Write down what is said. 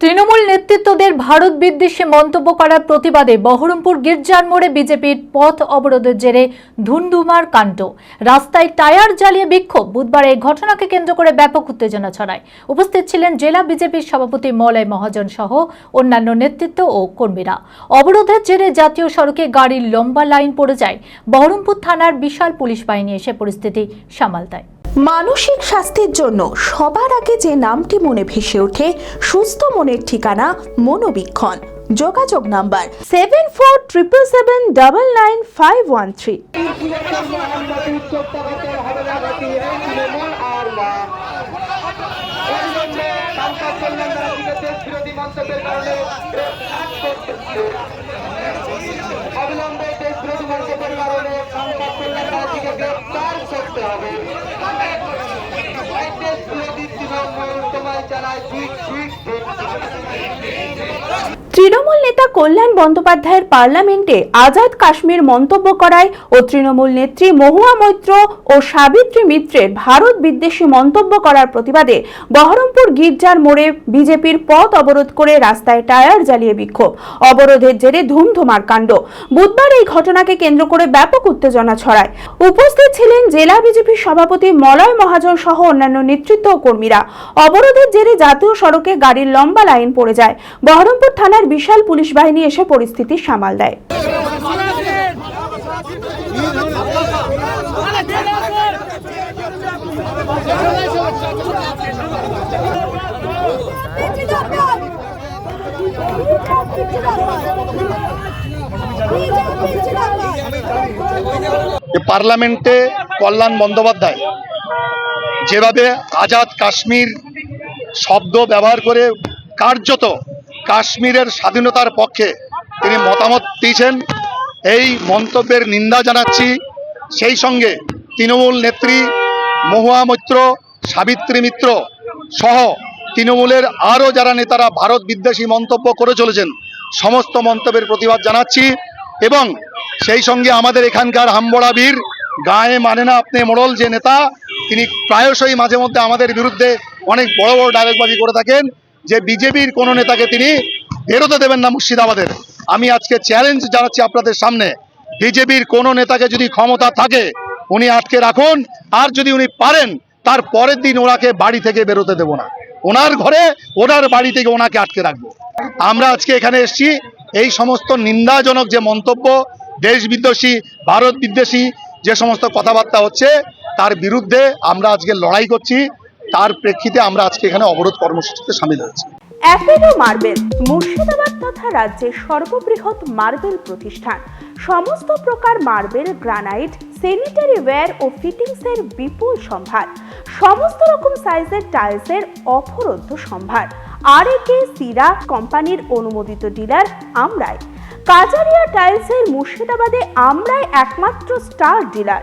তৃণমূল নেতৃত্বদের ভারত বিদ্বেষে মন্তব্য করার প্রতিবাদে বহরমপুর গির্জার মোড়ে বিজেপির পথ অবরোধের জেরে ধুন্ধুমার কাণ্ড। রাস্তায় টায়ার জ্বালিয়ে বিক্ষোভ। বুধবার এই ঘটনাকে কেন্দ্র করে ব্যাপক উত্তেজনা ছড়ায়। উপস্থিত ছিলেন জেলা বিজেপির সভাপতি মলয় মহাজন সহ অন্যান্য নেতৃত্ব ও কর্মীরা। অবরোধের জেরে জাতীয় সড়কে গাড়ির লম্বা লাইন পড়ে যায়। বহরমপুর থানার বিশাল পুলিশ বাহিনী এসে পরিস্থিতি সামাল দেয়। মানসিক স্বাস্থ্যের জন্য সবার আগে যে নামটি মনে ভেসে ওঠে, সুস্থ মনের ঠিকানা মনোবীক্ষণ। যোগাযোগ number seven four triple seven double nine five one three অবিলম্বে দেশ বিরোধী কারণে সংবাদ কল্যাণকারীকে গ্রেপ্তার করতে হবে দেশ বিরোধী তৃণমূল ঠিক ঠিক ঠিক তৃণমূল নেতা কল্যাণ বন্দ্যোপাধ্যায়ের পার্লামেন্টে আজাদ কাশ্মীর মন্তব্য করায় ও তৃণমূল নেত্রী মহুয়া মৈত্র ও সাবিত্রী মিত্রের ভারত বিদ্বেষী মন্তব্য করার প্রতিবাদে বহরমপুর গির্জার মোড়ে বিজেপির পথ অবরোধ করে রাস্তায় টায়ার জ্বালিয়ে বিক্ষোভ। অবরোধের জেরে ধুমধুমার কাণ্ড। বুধবার এই ঘটনাকে কেন্দ্র করে ব্যাপক উত্তেজনা ছড়ায়। উপস্থিত ছিলেন জেলা বিজেপির সভাপতি মলয় মহাজন সহ অন্যান্য নেতৃত্ব ও কর্মীরা। অবরোধের জেরে জাতীয় সড়কে গাড়ির লম্বা লাইন পড়ে যায়। বহরমপুর থানার বিশাল পুলিশ বাহিনী এসে পরিস্থিতি সামাল দেয়। পার্লামেন্টে কল্যাণ বন্দ্যোপাধ্যায় যেভাবে আজাদ কাশ্মীর শব্দ ব্যবহার করে কার্যত কাশ্মীরের স্বাধীনতার পক্ষে তিনি মতামত দিয়েছেন। এই মন্তব্যের নিন্দা জানাচ্ছি। সেই সঙ্গে তৃণমূল নেত্রী মহুয়া মৈত্র, সাবিত্রী মিত্র সহ তৃণমূলের আরও যারা নেতারা ভারত বিদ্বেষী মন্তব্য করে চলেছেন, সমস্ত মন্তব্যের প্রতিবাদ জানাচ্ছি এবং সেই সঙ্গে আমাদের এখানকার হাম্বড়া বীর, গায়ে মানে না আপনি মোড়ল যে নেতা, তিনি প্রায়শই মাঝে মধ্যে আমাদের বিরুদ্ধে অনেক বড় বড় ডায়লগবাজি করে থাকেন। যে বিজেপির কোনো নেতাকে তিনি বেরোতে দেবেন না মুর্শিদাবাদের। আমি আজকে চ্যালেঞ্জ জানাচ্ছি আপনাদের সামনে। বিজেপির কোনো নেতাকে যদি ক্ষমতা থাকে, উনি আটকে রাখুন। আর যদি উনি পারেন, তার পরের দিন ওনাকে বাড়ি থেকে বেরোতে দেব না। ওনার ঘরে, ওনার বাড়ি থেকে ওনাকে আটকে রাখব। আমরা আজকে এখানে এসেছি। এই সমস্ত নিন্দাজনক যে মন্তব্য, দেশ বিদ্বেষী, ভারত বিদ্বেষী, যে সমস্ত কথাবার্তা হচ্ছে, তার বিরুদ্ধে আমরা আজকে লড়াই করছি। তার প্রেক্ষিতে আমরা আজকে এখানে অবরোধ কর্মসূচিতে সামিল হয়েছি। মার্বেল, মুর্শিদাবাদ তথা রাজ্যের সর্ববৃহৎ মার্বেল প্রতিষ্ঠান। সমস্ত প্রকার মার্বেল, গ্রানাইট ওয়্যার ও ফিটিংসের বিপুল সম্ভার। সমস্ত রকম সাইজের টাইলসের অফরন্ত সম্ভার। আর একে সিরা কোম্পানির অনুমোদিত ডিলার আমরাই। কাজারিয়া টাইলসের মুর্শিদাবাদে আমরাই একমাত্র স্টার ডিলার